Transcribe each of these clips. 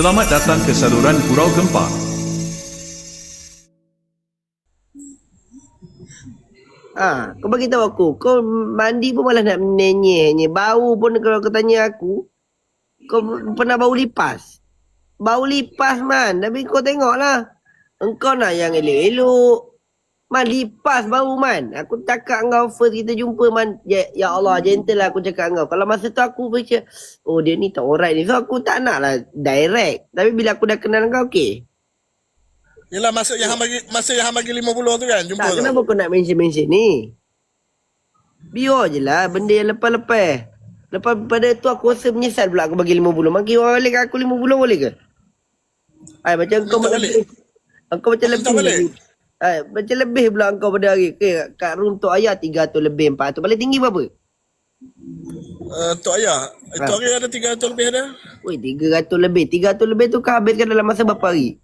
Selamat datang ke saluran Gurau Gempa. Ha, kau bagi tahu aku, kau mandi pun malah nak menenyeh ni. Bau pun kalau kau tanya aku, kau pernah bau lipas? Bau lipas man, tapi kau tengoklah. Engkau nak yang elok-elok. Man, lipas bau man. Aku cakap kau first kita jumpa man. Ya, ya Allah, gentle lah aku cakap kau. Kalau masa tu aku fikir, oh dia ni tak alright ni. So aku tak nak lah direct. Tapi bila aku dah kenal kau, okey. Yelah masa yang hang bagi masa yang hang bagi 50 tu kan jumpa Tak, tu. kenapa kau nak mention-mention ni? Biar je lah benda yang lepas-lepas. Lepas pada tu aku rasa menyesal pula aku bagi 50. Maki orang balik aku 50 boleh ke? Ay, macam kau Minta macam. Engkau macam lebih Ay, macam lebih pula engkau pada hari. Okay, kat runtuk ayah 300 lebih 400. Paling tinggi berapa? Uh, Tok Ayah, Ha. hari ada 300 lebih ada. Woi, 300 lebih. 300 lebih tu kau habiskan dalam masa berapa hari?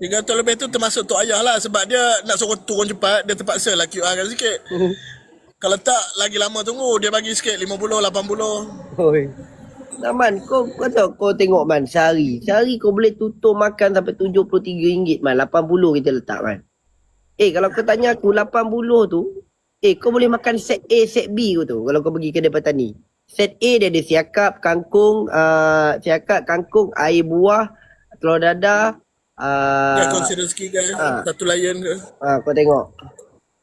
300 lebih tu termasuk Tok Ayah lah sebab dia nak suruh turun cepat, dia terpaksa lah QR kan sikit. Kalau tak, lagi lama tunggu, dia bagi sikit 50, 80. Oi. Naman, kau kau tahu kau tengok man sehari. Sehari kau boleh tutur makan sampai RM73 man. 80 kita letak man. Eh kalau kau tanya aku 80 tu, eh kau boleh makan set A, set B kau tu kalau kau pergi kedai petani. Set A dia ada siakap, kangkung, uh, siakap, kangkung, air buah, telur dadah, Dia uh, consider rezeki kan, Ah. satu layan ke. Ah, kau tengok.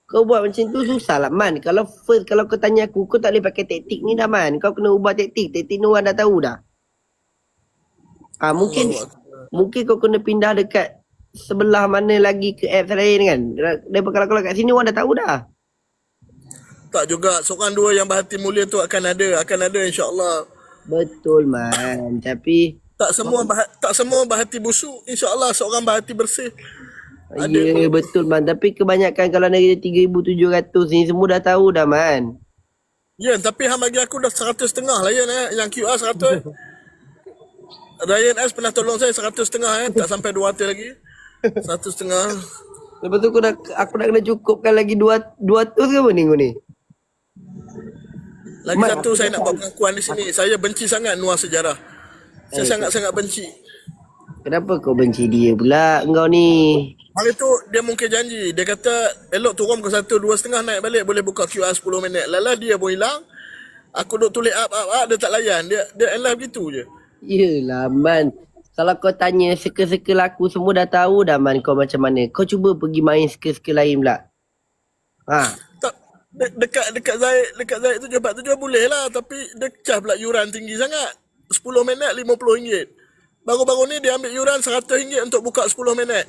Kau buat macam tu susah lah Man. Kalau first kalau kau tanya aku, kau tak boleh pakai taktik ni dah Man. Kau kena ubah taktik. Taktik ni orang dah tahu dah. Ah mungkin mungkin kau kena pindah dekat sebelah mana lagi ke apps lain kan. Daripada kalau kalau kat sini orang dah tahu dah. Tak juga, seorang dua yang berhati mulia tu akan ada, akan ada insyaAllah. Betul Man. Tapi Tak semua bah, tak semua berhati busuk, insyaAllah seorang berhati bersih. ya yeah, betul Man. Tapi kebanyakan kalau negara 3700 ni semua dah tahu dah Man. Ya, tapi hang bagi aku dah 100 setengah lah ya eh. Yang QR 100. Ryan S pernah tolong saya 100 setengah eh. Tak sampai 200 lagi. 100 setengah. Lepas tu aku dah aku dah kena cukupkan lagi 200 ke apa ni kau ni? Lagi Mat, satu saya nak buat pengakuan di sini. Saya benci sangat nuan sejarah. Saya sangat-sangat benci. Kenapa kau benci dia pula engkau ni? Hari tu dia mungkin janji. Dia kata elok turun ke satu dua setengah naik balik boleh buka QR 10 minit. Lala dia pun hilang. Aku duk tulis up up up dia tak layan. Dia dia end live gitu je. Yelah Man. Kalau kau tanya circle-circle aku semua dah tahu dah Man kau macam mana. Kau cuba pergi main circle-circle lain pula. Ha. Tak de- dekat dekat Zaid dekat Zaid tu jebat tu boleh lah tapi dia charge pula yuran tinggi sangat. 10 minit RM50. Baru-baru ni dia ambil yuran RM100 untuk buka 10 minit.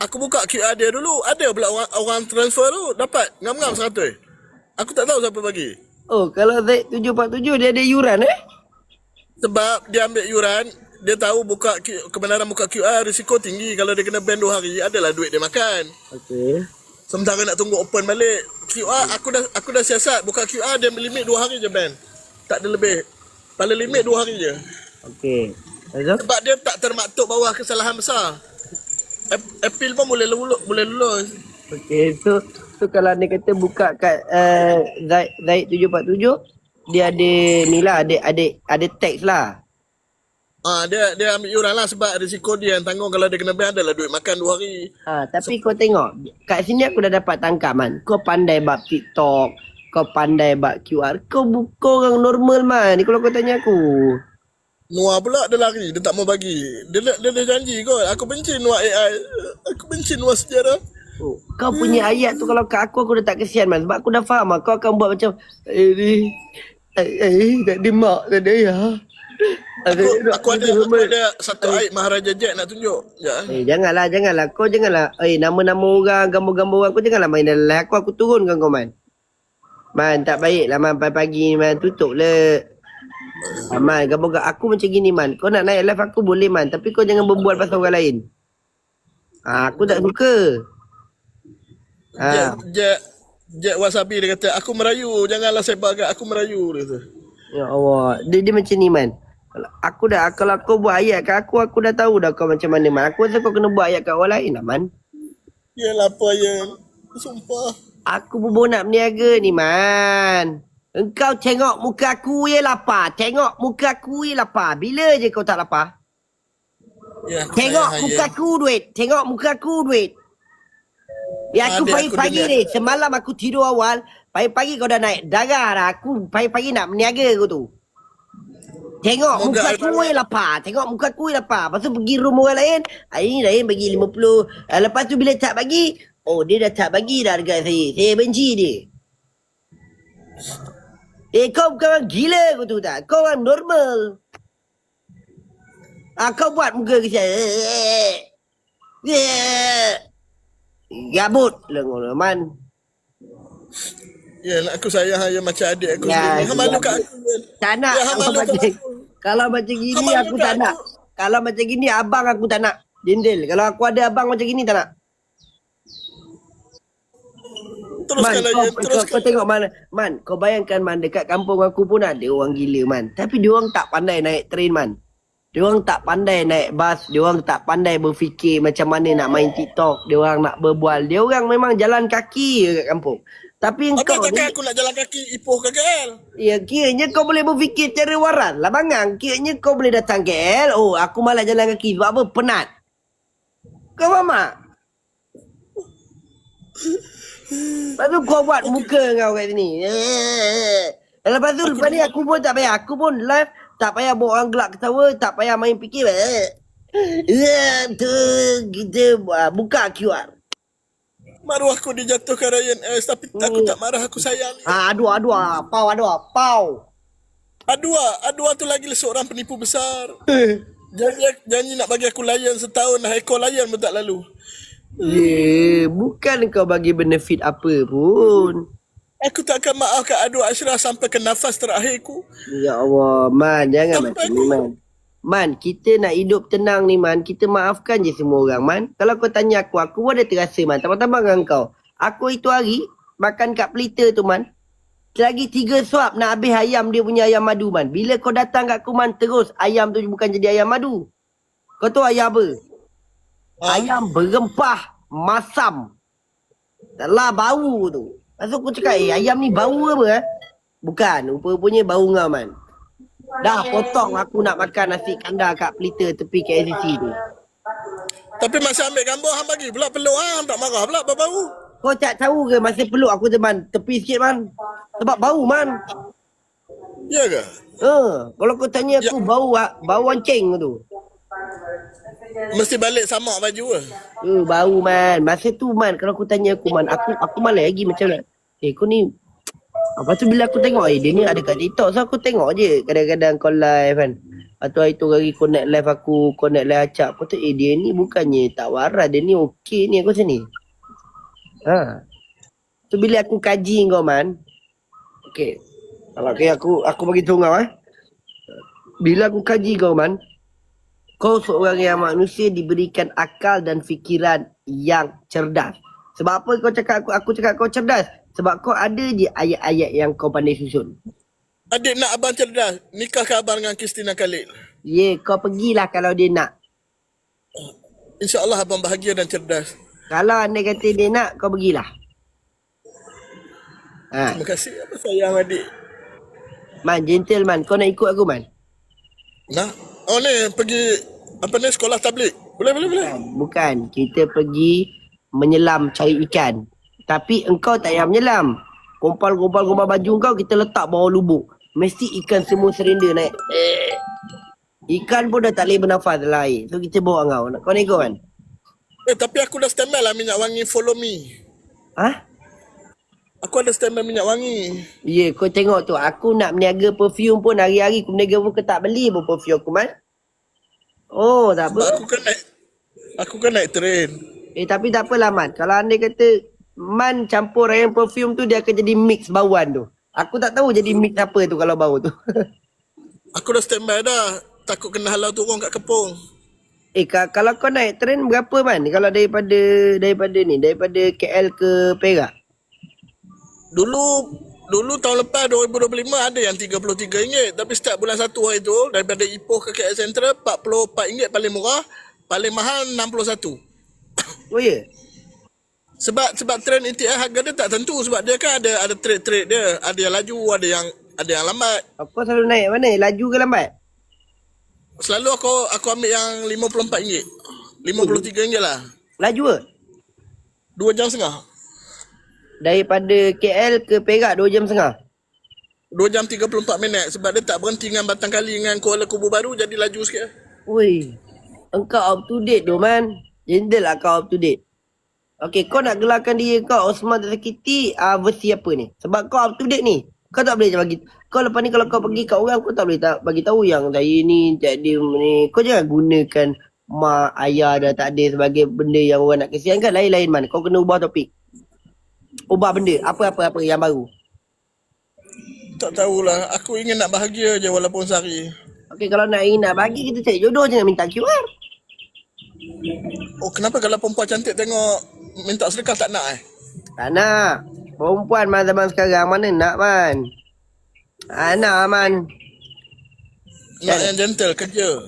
Aku buka QR dia dulu, ada pula orang, orang transfer tu dapat ngam-ngam 100. Aku tak tahu siapa bagi. Oh kalau Z747 dia ada yuran eh? Sebab dia ambil yuran, dia tahu buka kebenaran buka QR risiko tinggi kalau dia kena ban 2 hari, adalah duit dia makan. Okey. Sementara nak tunggu open balik QR aku dah aku dah siasat buka QR dia limit 2 hari je ban. Tak ada lebih. Paling limit 2 hari je. Okey. Sebab dia tak termaktub bawah kesalahan besar. Ap- Appeal pun boleh lulus, boleh lulus. Okey. So, so kalau dia kata buka kat uh, Zaid, Zaid 747 dia ada ni lah, ada ada ada teks lah. Ah dia dia ambil yuran lah sebab risiko dia yang tanggung kalau dia kena ban adalah duit makan 2 hari. Ha, tapi kau tengok, kat sini aku dah dapat tangkap man. Kau pandai bab TikTok, kau pandai bab QR. Kau bukan orang normal man. Ni kalau kau tanya aku. Noah pula dia lari, dia tak mau bagi. Dia dia, dia, janji kot. Aku benci Noah AI. Aku benci Noah sejarah. Oh, kau punya ayat tu kalau kat aku aku dah tak kesian man. Sebab aku dah faham lah. Kau akan buat macam eh ni eh, eh tak ada mak tak ada ya. Aku, aku ada aku ada satu aib Maharaja Jack nak tunjuk. Ya. Eh janganlah janganlah kau janganlah eh nama-nama orang gambar-gambar orang kau janganlah main dalam aku aku turunkan kau man. Man tak baik lah man pagi-pagi man tutup le. Ah, man gambar aku macam gini man. Kau nak naik live aku boleh man tapi kau jangan berbual pasal orang lain. Ah, aku tak suka. Jack, Ah, Jack, Jack Wasabi dia kata, aku merayu, janganlah agak aku merayu dia kata. ya Allah. Dia, dia macam ni man. Aku dah kalau kau buat ayat kat aku aku dah tahu dah kau macam mana man. Aku rasa kau kena buat ayat kat orang lain lah man. Yalah apa yang sumpah. Aku pun nak berniaga ni man. Engkau tengok muka aku ye lapar. Tengok muka aku ye lapar. Bila je kau tak lapar? Ya, aku Tengok sayang muka Hayan. aku duit. Tengok muka aku duit. Ya aku aku pagi-pagi ni. Semalam aku tidur awal. Pagi-pagi kau dah naik darah dah. Aku pagi-pagi nak meniaga aku tu. Tengok Moga muka aku yang lapar. Tengok muka aku yang lapar. Lepas tu pergi rumah orang lain. Hari ni lain bagi 50. Ah, Lepas tu bila tak bagi. Oh dia dah tak bagi dah dekat saya. Saya benci dia. Eh kau bukan orang gila kau tu tak? Kau orang normal. Ah, kau buat muka ke saya. Eh. Gabut lah kau man. Ya, aku sayang Hayan macam adik aku Ya, sendiri. Hang malu ya. kat aku. Tak nak Ya, hang malu kat aku. Kalau macam gini malu aku tak nak. aku. Kalau macam gini abang aku tak nak. Jendel. Kalau aku ada abang macam gini tak nak. Man, kau, kau, kau tengok mana. Man, kau bayangkan man dekat kampung aku pun ada orang gila man. Tapi dia orang tak pandai naik train man. Dia orang tak pandai naik bas, dia orang tak pandai berfikir macam mana nak main TikTok, dia orang nak berbual. Dia orang memang jalan kaki je kat kampung. Tapi engkau takkan ni, aku nak jalan kaki Ipoh ke KL? ya kiranya kau boleh berfikir cara waras lah bangang. Kiranya kau boleh datang KL, oh aku malas jalan kaki sebab apa? Penat. Kau faham tak? Lepas tu kau buat muka kau kat sini. Lepas tu lepas ni aku pun tak payah. Aku pun live tak payah buat orang gelak ketawa. Tak payah main fikir. Eh. Tu kita buka QR. Maruah aku dijatuhkan Ryan S. Tapi aku tak marah. Aku sayang. Ah, aduh, aduh, ah. pau, aduh, ah. pau. Adua. Adua tu lagi seorang penipu besar. Janji, janji nak bagi aku layan setahun dah ekor layan pun tak lalu. Ya, bukan kau bagi benefit apa pun. Aku tak akan maafkan Adua Ashraf sampai ke nafas terakhirku. Ya Allah, Man, jangan macam ni, Man. Man, kita nak hidup tenang ni, Man. Kita maafkan je semua orang, Man. Kalau kau tanya aku, aku pun ada terasa, Man. Tambah-tambah dengan kau. Aku itu hari, makan kat pelita tu, Man. Lagi tiga suap nak habis ayam dia punya ayam madu, Man. Bila kau datang kat aku, Man, terus ayam tu bukan jadi ayam madu. Kau tahu ayam apa? Ha? Ayam berempah masam. Taklah bau tu. Lepas tu aku cakap, eh ayam ni bau apa eh? Bukan, rupa-rupanya bau ngau man. Dah potong aku nak makan nasi kandar kat pelita tepi KLCC tu. Tapi masa ambil gambar hang bagi pula peluk hang tak marah pula bau-bau. Kau tak tahu ke masa peluk aku teman tepi sikit man? Sebab bau man. Ya ke? Ha, kalau kau tanya aku bau ah, bau ancing tu. Mesti balik samak baju ke? Eh, bau man. Masa tu man, kalau aku tanya aku man, aku aku malas lagi macam nak. Eh, kau ni Lepas tu bila aku tengok, eh dia ni ada kat TikTok. So aku tengok je kadang-kadang kau live kan. Hari tu hari kau nak live aku, nak live acap. Aku tu, eh dia ni bukannya tak waras. Dia ni okey ni aku sini. Ha. Tu bila aku kaji kau man. Okey. Kalau okay, aku aku bagi tahu kau eh. Bila aku kaji kau man, kau seorang yang manusia diberikan akal dan fikiran yang cerdas. Sebab apa kau cakap aku aku cakap kau cerdas? Sebab kau ada je ayat-ayat yang kau pandai susun. Adik nak abang cerdas. Nikahkan abang dengan Kristina Khalil. Ya, yeah, kau pergilah kalau dia nak. InsyaAllah abang bahagia dan cerdas. Kalau anda kata dia nak, kau pergilah. Ha, Terima kasih. Apa sayang adik. man, gentleman, kau nak ikut aku man? Nak? Oh ni pergi apa ni sekolah tablik. Boleh boleh boleh. Bukan, bukan. Kita pergi menyelam cari ikan. Tapi engkau tak payah menyelam. Gompal-gompal-gompal baju kau kita letak bawah lubuk. Mesti ikan semua serenda naik. Ikan pun dah tak boleh bernafas dalam air. So kita bawa kau. Kau ikut kan? Eh tapi aku dah standby lah minyak wangi follow me. Ha? Aku ada standby minyak wangi. Ya, kau tengok tu. Aku nak berniaga perfume pun hari-hari aku berniaga pun kau tak beli pun perfume aku, Man. Oh, tak Sebab apa. aku kan naik aku kan naik train. Eh, tapi tak apalah, Man. Kalau anda kata Man campur dengan perfume tu, dia akan jadi mix bauan tu. Aku tak tahu jadi mix apa tu kalau bau tu. Aku dah standby dah. Takut kena halau turun kat kepung. eh, ka- kalau kau naik train berapa, Man? Kalau daripada daripada ni, daripada KL ke Perak? Dulu dulu tahun lepas 2025 ada yang RM33 tapi setiap bulan satu hari tu daripada Ipoh ke KL Central RM44 paling murah, paling mahal RM61. Oh, ya? Sebab sebab trend ETL harga dia tak tentu sebab dia kan ada ada trade-trade dia. Ada yang laju, ada yang ada yang lambat. Kau selalu naik mana? Laju ke lambat? Selalu aku aku ambil yang RM54. RM53 lah. Laju ke? Dua jam setengah. Daripada KL ke Perak 2 jam setengah. Dua jam 34 minit sebab dia tak berhenti dengan Batang Kali dengan Kuala Kubu Baru jadi laju sikit. Ui. Engkau up to date tu man. Jendel lah kau up to date. Okay, kau nak gelarkan diri kau Osman tersakiti uh, versi apa ni? Sebab kau up to date ni. Kau tak boleh bagi. Kau lepas ni kalau kau pergi kat orang, kau tak boleh tak bagi tahu yang saya ni tak ada ni. Kau jangan gunakan mak, ayah dah tak ada sebagai benda yang orang nak kesian kan. Lain-lain man. Kau kena ubah topik. Ubah benda. Apa-apa-apa yang baru. Tak tahulah. Aku ingin nak bahagia je walaupun sehari. Okay, kalau nak ingin nak bagi, kita cari jodoh je nak minta QR. Oh kenapa kalau perempuan cantik tengok minta sedekah tak nak eh? Tak nak. Perempuan man zaman sekarang mana nak man. Ah, nak man. Nak yang gentle kerja.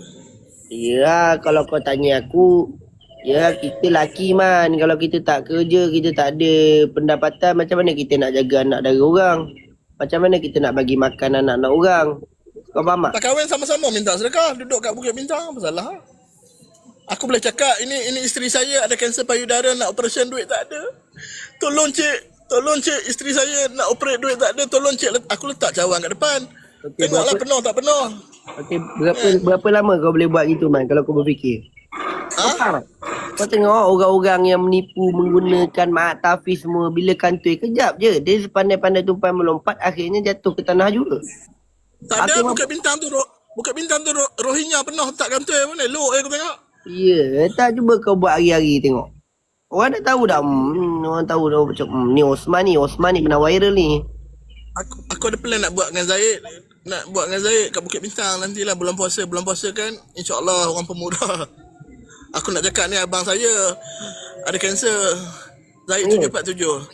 Ya, kalau kau tanya aku, ya kita laki man. Kalau kita tak kerja, kita tak ada pendapatan, macam mana kita nak jaga anak dari orang? Macam mana kita nak bagi makan anak-anak orang? Kau faham tak? Tak kahwin sama-sama minta sedekah. Duduk kat Bukit Bintang apa salah? Aku boleh cakap ini ini isteri saya ada kanser payudara nak operation duit tak ada. Tolong cik, tolong cik isteri saya nak operate duit tak ada. Tolong cik let- aku letak cawan kat depan. Okey, Tengoklah berapa- penuh tak penuh. Okay, berapa berapa lama kau boleh buat gitu man kalau kau berfikir? Kau Ha? Kau tengok orang-orang yang menipu menggunakan mak tafiz semua bila kantoi kejap je. Dia sepandai-pandai tumpai melompat akhirnya jatuh ke tanah juga. Tak ada Bukit Bintang tu Bukit Bintang tu ro- Rohingya penuh tak kantoi mana elok eh aku tengok. Ya, tak cuba kau buat hari-hari tengok. Orang dah tahu dah. Hmm, orang tahu dah macam hmm, ni Osman ni, Osman ni pernah viral ni. Aku aku ada plan nak buat dengan Zaid nak buat dengan Zaid kat Bukit Bintang nantilah bulan puasa bulan puasa kan insyaallah orang pemuda. Aku nak cakap ni abang saya ada kanser. Zaid Oh. 747.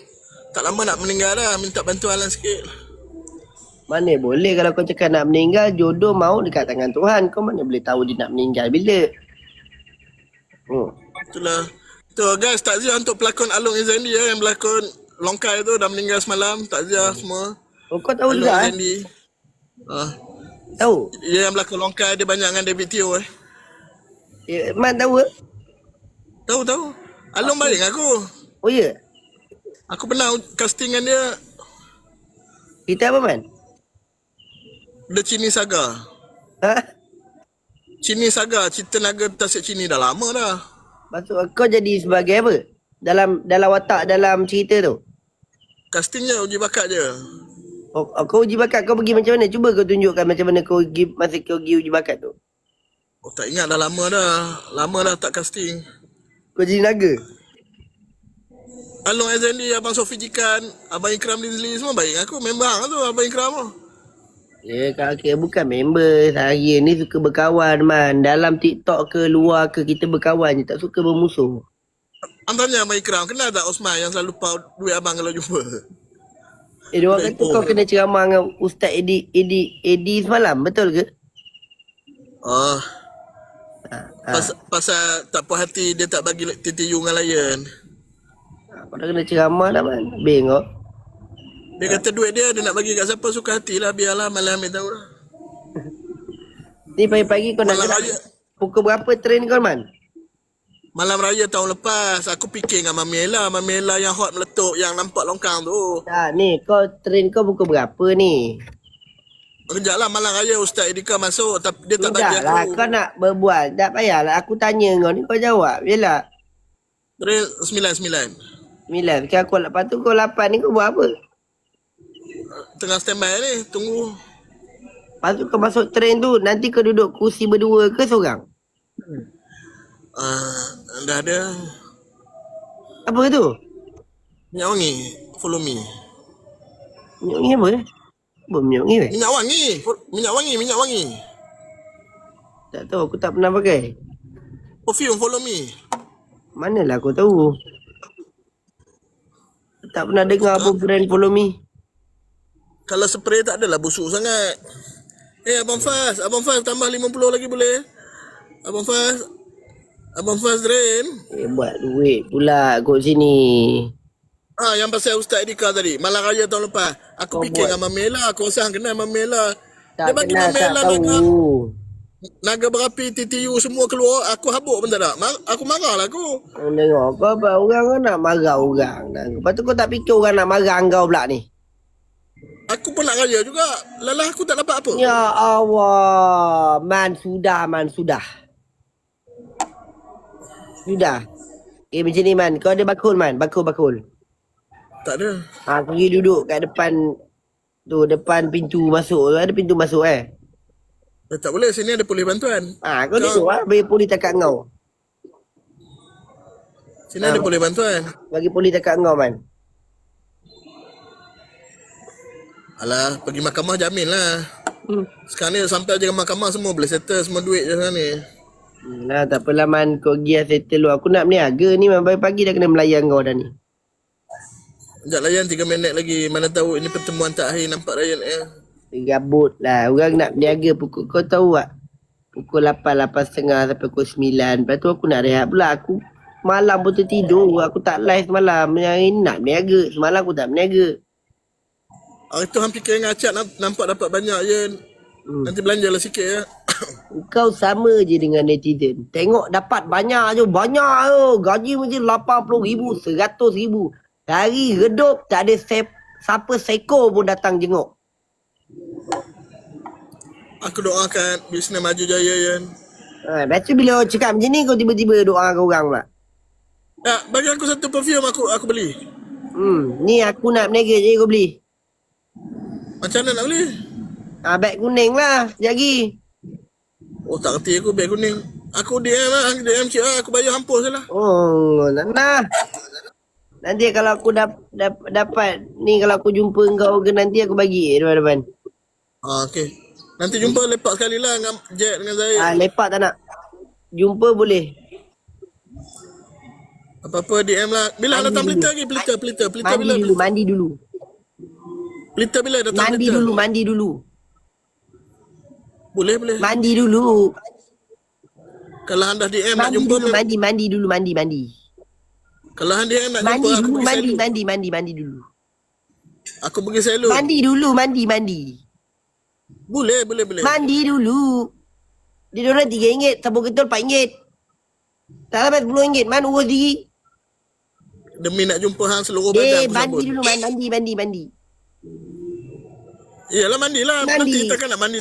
Tak lama nak meninggal dah minta bantuan lah sikit. Mana boleh kalau kau cakap nak meninggal, jodoh mau dekat tangan Tuhan. Kau mana boleh tahu dia nak meninggal bila? Hmm. Itulah. Tu guys takziah untuk pelakon Alung Izzendi ya yang berlakon Longkai tu dah meninggal semalam. Takziah semua. Oh, kau tahu Alung juga eh? Ah, Tahu? dia yang berlakon Longkai dia banyak dengan David Teo eh. Ya, Man tahu ke? Tahu tahu. Alung baik dengan aku. Oh ya? Aku pernah casting dengan dia Kita apa Man? The Chini Saga. Ha? Chini Saga, cerita naga tasik Chini dah lama dah. Maksud kau jadi sebagai apa? Dalam dalam watak dalam cerita tu? Castingnya uji bakat je. Oh, oh, kau uji bakat kau pergi macam mana? Cuba kau tunjukkan macam mana kau pergi masa kau pergi uji bakat tu. Oh tak ingat dah lama dah. Lama dah tak casting. Kau jadi naga. Along Azali, Abang Sofi Jikan, Abang Ikram Lizli semua baik aku. Memang tu Abang Ikram tu. Ya, kau kira bukan member. Saya ni suka berkawan man. Dalam TikTok ke luar ke kita berkawan je. Tak suka bermusuh. Abang tanya Abang Ikram, kenal tak Osman yang selalu pau duit abang kalau jumpa? Eh, dia orang kata kau kena ceramah dengan Ustaz Edi, Edi, Edi semalam. Betul ke? Oh, Ha, ha. pasal, pasal tak puas hati dia tak bagi TTU dengan Lion. ha. Kau dah kena ceramah dah man. Kau. Dia kata duit dia, dia nak bagi kat siapa suka hati lah. Biarlah malam ambil tahu lah. Ni pagi-pagi kau nak Malam gerak. raya. Pukul berapa train kau man? Malam raya tahun lepas, aku fikir dengan Mami Ella. Mami Ella yang hot meletup, yang nampak longkang tu. Tak ni kau train kau pukul berapa ni? Kejap lah malam raya Ustaz Edika masuk tapi dia tak bagi Sudahlah aku. kau nak berbual. Tak payahlah aku tanya kau ni kau jawab. Yelah. Train sembilan sembilan. Milan. Sekarang kau lepas tu kau lapan ni kau buat apa? Tengah standby ni, tunggu. Lepas tu kau masuk train tu nanti kau duduk kursi berdua ke seorang? Uh, dah ada. Apa tu? Minyak wangi, follow me. Minyak ni apa? Apa minyak ni weh? Minyak wangi, minyak wangi, minyak wangi. Tak tahu aku tak pernah pakai. Perfume, follow me. Manalah aku tahu. Tak pernah dengar apa brand follow me. Kalau spray tak adalah busuk sangat. Eh, Abang Faz, Abang Faz tambah 50 lagi boleh? Abang Faz, Abang Faz drain. Eh buat duit pula kot sini. Ah, yang pasal Ustaz Edika tadi, malam raya tahun lepas. Aku Kau fikir buat. dengan Mamela, aku rasa hang kenal Mamela. Tak Dia bagi kenal tak Mamela tahu. naga berapi TTU semua keluar, aku habuk pun tak ada. Mar- aku marah lah aku. Kau tengok kau apa orang kau nak marah orang. Lepas tu kau tak fikir orang nak marah kau pula ni. Aku pun nak raya juga. Lalah aku tak dapat apa. Ya Allah. Man sudah man sudah. Sudah. Eh macam ni man. Kau ada bakul man. Bakul bakul. Tak ada. Ha, aku pergi duduk kat depan tu depan pintu masuk. Ada pintu masuk eh. Eh, tak boleh, sini ada polis bantuan. Ha, kau Kau- tengok lah. Bagi polis takat kau. Sini ada polis bantuan. Bagi polis takat kau man. Alah, pergi mahkamah jamin lah. Hmm. Sekarang ni sampai je ke mahkamah semua boleh settle semua duit je sekarang ni. Nah, tak apalah man. Kau pergi lah settle lu. Aku nak berniaga ni man. Pagi-pagi dah kena melayan kau dah ni. Sekejap layan 3 minit lagi. Mana tahu ini pertemuan terakhir nampak Ryan eh. Gabut lah. Orang nak berniaga pukul kau tahu tak? Pukul 8, 8.30 sampai pukul 9. Lepas tu aku nak rehat pula. Aku malam pun tertidur. Aku tak live semalam. Yang nak berniaga. Semalam aku tak berniaga. Hari tu hampir dengan Acap namp- nampak dapat banyak je. Hmm. Nanti belanja lah sikit ya. Kau sama je dengan netizen. Tengok dapat banyak je. Banyak je. Gaji macam 80 ribu, 100 ribu. Hari redup tak ada se- siapa seko pun datang jenguk. Aku doakan bisnes maju jaya Yan. Ha, lepas tu bila orang cakap macam ni kau tiba-tiba doa kau orang pula. Ya, bagi aku satu perfume aku aku beli. Hmm, ni aku nak berniaga je kau beli. Macam mana nak beli? Ha, beg kuning lah. Sekejap lagi. Oh tak kerti aku beg kuning. Aku DM lah, DM cik lah. Aku bayar hampus je lah. Oh, nak. Nanti kalau aku dap, dap, dapat ni kalau aku jumpa kau ke nanti aku bagi depan-depan. Ah, okay. Nanti jumpa lepak sekali lah dengan Jet dengan Zahid. Ah, lepak tak nak? Jumpa boleh. Apa-apa DM lah. Bila Mandi datang pelita lagi? Pelita, pelita. Pelita Mandi bila? dulu, mandi dulu. Pelita bila datang Mandi pelita? dulu, mandi dulu. Boleh, boleh. Mandi dulu. Kalau anda DM nak Mandi jumpa, dulu, mandi, mandi dulu, mandi, mandi. kalau anda DM nak Mandi jumpa, aku dulu, pergi mandi, selalu. mandi, mandi, mandi dulu. Aku pergi selalu. Mandi dulu, mandi, mandi. Boleh, boleh, boleh. Mandi dulu. Dia orang RM3, sabun ketol RM4. Tak sampai RM10, man urus diri. Demi nak jumpa hang seluruh Eh, badan aku mandi sabun. dulu, man. mandi, mandi, mandi. Iyalah mandi lah. Mandi. Nanti takkan nak mandi.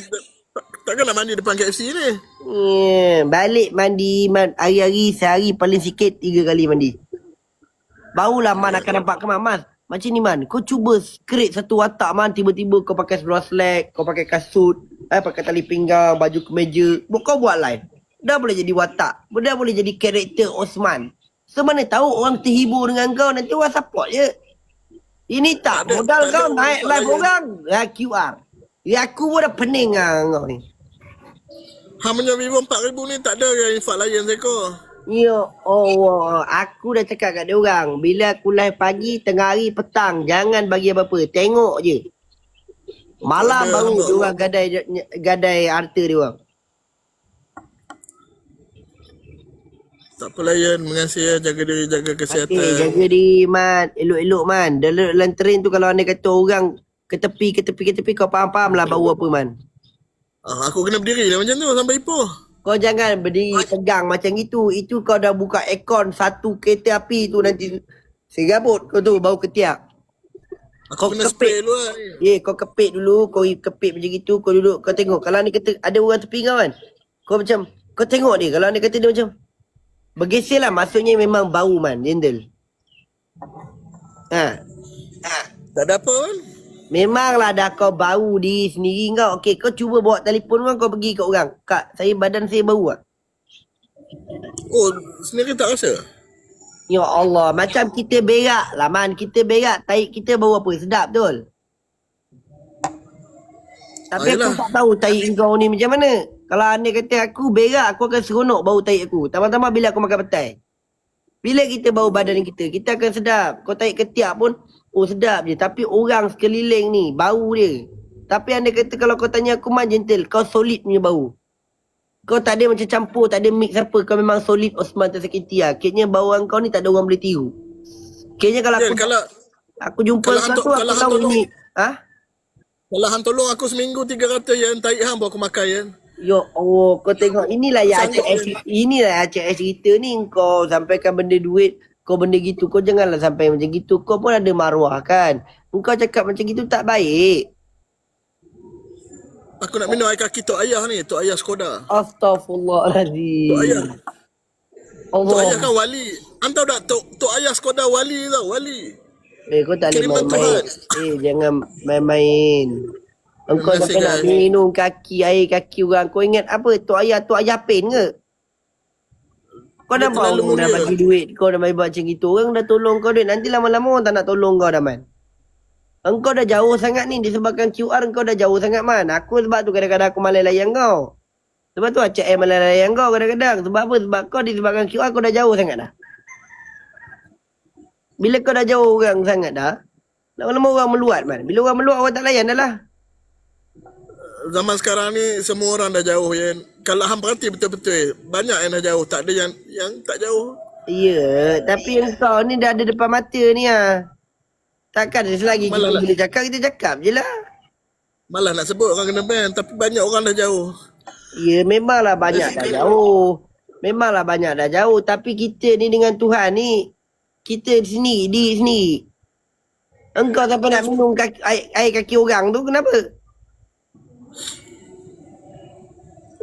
Takkan nak mandi depan KFC ni. Yeah, balik mandi man, hari-hari sehari paling sikit tiga kali mandi. Barulah man akan nampak kemas man. Macam ni man, kau cuba create satu watak man tiba-tiba kau pakai seluar slack, kau pakai kasut, eh pakai tali pinggang, baju kemeja. Kau buat live. Dah boleh jadi watak. Dah boleh jadi karakter Osman. So mana tahu orang terhibur dengan kau nanti orang support je. Ini tak, modal kau naik live orang. Ya QR. Ya aku pun dah pening lah kau ni. Hang punya Vivo 4000 ni tak ada yang infak layan seekor. Ya Allah, aku dah cakap kat dia orang, bila aku live pagi, tengah hari, petang, jangan bagi apa-apa, tengok je. Malam baru dia orang gadai gadai harta dia orang. Tak apa layan. Mengasih ya. Jaga diri, jaga Okay, kesihatan. jaga diri man, elok-elok man. Dalam, train tu kalau anda kata orang ke tepi, ke tepi, ke tepi, kau faham-faham lah bau apa man. Ah, aku kena berdiri lah macam tu sampai Ipoh. Kau jangan berdiri tegang macam itu. Itu kau dah buka aircon satu kereta api tu nanti serabut kau tu bau ketiak. Aku Kau kena kepit. spray dulu lah. ni. Ya, yeah, kau kepit dulu, kau kepit macam itu, kau duduk, kau tengok. Kalau ni kata ada orang tepi kau kan, kau macam, kau tengok dia. Kalau dia kata dia macam, bergeser lah. Maksudnya memang bau man, gentle. Ha. Tak ada apa kan? Memanglah dah kau bau diri sendiri kau. Okey, kau cuba bawa telefon kau, kau pergi kat orang. Kak, saya badan saya bau tak? Oh, sendiri tak rasa? Ya Allah, macam kita berak lah man. Kita berak, taik kita bau apa? Sedap betul? Tapi Ah, aku tak tahu taik kau ni macam mana. Kalau anda kata aku berak, aku akan seronok bau taik aku. Tambah-tambah bila aku makan petai. Bila kita bau badan kita, kita akan sedap. Kau taik ketiak pun, oh sedap je. Tapi orang sekeliling ni, bau dia. Tapi anda kata kalau kau tanya aku man gentle, kau solid punya bau. Kau tak ada macam campur, tak ada mix apa. Kau memang solid Osman tersakiti lah. Kayaknya bau kau ni tak ada orang boleh tiru. Kayaknya kalau aku kalau aku jumpa kalau hantu- tu aku kalau tahu hantu ini. Ha? kalau hang tolong aku seminggu 300 Yan, tahi hang bawa aku makan Yan. Yo Allah, kau tengok inilah yang Sangat, S inilah Aceh S cerita ni kau sampaikan benda duit, kau benda gitu, kau janganlah sampai macam gitu. Kau pun ada maruah kan. Engkau cakap macam gitu tak baik. Aku nak minum air kaki Tok Ayah ni, Tok Ayah Skoda. Astaghfirullahalazim. Tok Ayah. Tok Allah. Ayah kan wali. Anda dah Tok, Tok Ayah Skoda wali tau, wali. Eh kau tak boleh main-main. Eh jangan main-main. Engkau Terima kasih, sampai nak guys. minum kaki air kaki orang. Kau ingat apa? Tok ayah tok ayah pen ke? Kau dah terlalu mau dah bagi duit. Kau dah main buat macam gitu. Orang dah tolong kau duit. Nanti lama-lama orang tak nak tolong kau dah man. Engkau dah jauh sangat ni disebabkan QR engkau dah jauh sangat man. Aku sebab tu kadang-kadang aku malas layan kau. Sebab tu ACM malas layan kau kadang-kadang. Sebab apa? Sebab kau disebabkan QR kau dah jauh sangat dah. Bila kau dah jauh orang sangat dah, lama-lama orang meluat man. Bila orang meluat orang tak layan dah lah. Zaman sekarang ni semua orang dah jauh Yen. Kalau hang perhati betul-betul, banyak yang dah jauh, tak ada yang yang tak jauh. Ya, tapi yang kau ni dah ada depan mata ni ah. Takkan selagi kita Malah lah. boleh cakap, kita cakap je lah. Malah nak sebut orang kena ban, tapi banyak orang dah jauh. Ya, memanglah banyak dah jauh. Memanglah banyak dah jauh. Tapi kita ni dengan Tuhan ni, kita sendiri, diri sendiri. Engkau sampai nak minum kaki, air, air kaki orang tu, kenapa?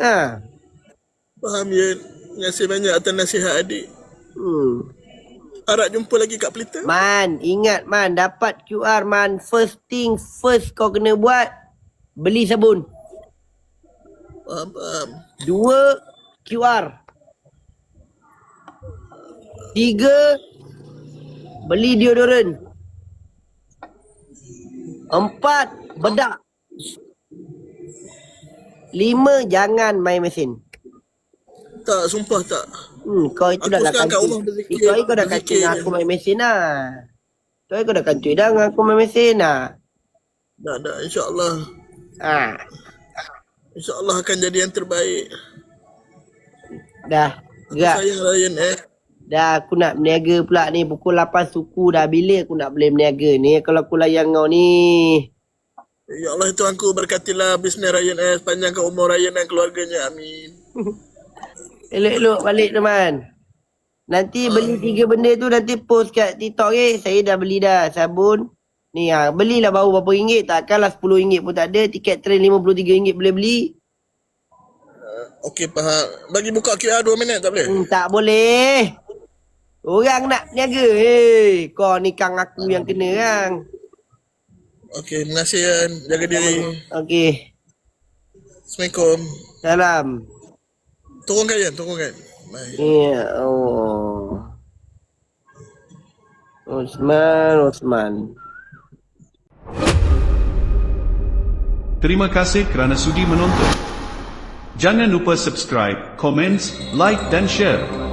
Ha. Faham Yen? Terima kasih banyak atas nasihat adik. Hmm. Harap jumpa lagi kat Pelita. Man, ingat man, dapat QR man, first thing first kau kena buat, beli sabun. Faham, faham. Dua, QR. Tiga, beli deodoran. Empat, bedak. Lima, jangan main mesin. Tak, sumpah tak. Hmm, kau itu Aku dah lah rumah berzikir, Itu kau dah kancing je. aku main mesin lah. Itu kau dah kancing dah dengan aku main mesin lah. Tak, tak. InsyaAllah. Ha, InsyaAllah akan jadi yang terbaik. dah. Gerak. Sayang Ryan eh. Dah aku nak berniaga pula ni pukul 8 suku dah bila aku nak boleh berniaga ni kalau aku layan kau ni. Ya Allah Tuhan ku berkatilah bisnes Ryan eh. Panjangkan umur Ryan dan keluarganya. Amin. Elok-elok balik teman. Nanti beli tiga benda tu nanti post kat TikTok eh. Saya dah beli dah sabun. Ni ha, belilah baru berapa ringgit. Takkanlah RM10 pun tak ada. Tiket train RM53 boleh beli. Okey faham. Bagi buka QR 2 minit tak boleh? Hmm, tak boleh. Orang nak niaga. Hey, kau ni kang aku yang kena kan. Okey, terima kasih Yan. Jaga diri. Okey. Assalamualaikum. Salam. Turunkan Yan, turunkan. Bye. Ya Allah. Osman, Osman. Terima kasih kerana sudi menonton. Jangan lupa subscribe, komen, like dan share.